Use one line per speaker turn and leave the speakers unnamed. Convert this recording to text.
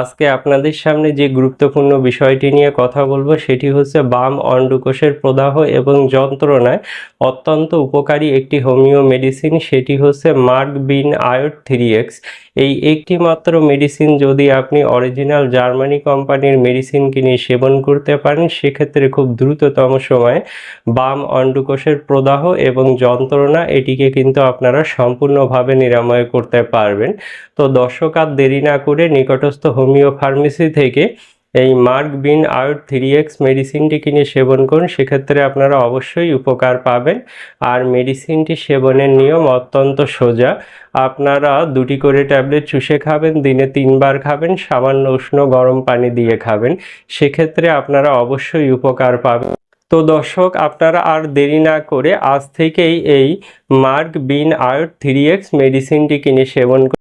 আজকে আপনাদের সামনে যে গুরুত্বপূর্ণ বিষয়টি নিয়ে কথা বলব, সেটি হচ্ছে বাম অন্ডকোষের প্রদাহ এবং যন্ত্রণায় অত্যন্ত উপকারী একটি হোমিও মেডিসিন, সেটি হচ্ছে merc bin iod three X. এই একটি মাত্র মেডিসিন যদি আপনি অরিজিনাল জার্মানি কোম্পানির মেডিসিন কিনে সেবন করতে পারেন, সেক্ষেত্রে খুব দ্রুততম সময়ে বাম অন্ডকোষের প্রদাহ এবং যন্ত্রণা এটিকে কিন্তু আপনারা সম্পূর্ণভাবে নিরাময় করতে পারবেন। তো দর্শক আর দেরি না করে নিকটস্থ হোমিও ফার্মেসি থেকে এই merc bin iod three X মেডিসিনটি কিনে সেবন করুন। সেক্ষেত্রে আপনারা অবশ্যই উপকার পাবেন। আর মেডিসিনটি সেবনের নিয়ম অত্যন্ত সোজা। আপনারা দুটি করে ট্যাবলেট চুষে খাবেন, দিনে তিনবার খাবেন, সামান্য উষ্ণ গরম পানি দিয়ে খাবেন। সেক্ষেত্রে আপনারা অবশ্যই উপকার পাবেন। তো দর্শক, আপনারা আর দেরি না করে আজ থেকেই এই merc bin iod three X মেডিসিনটি কিনে সেবন।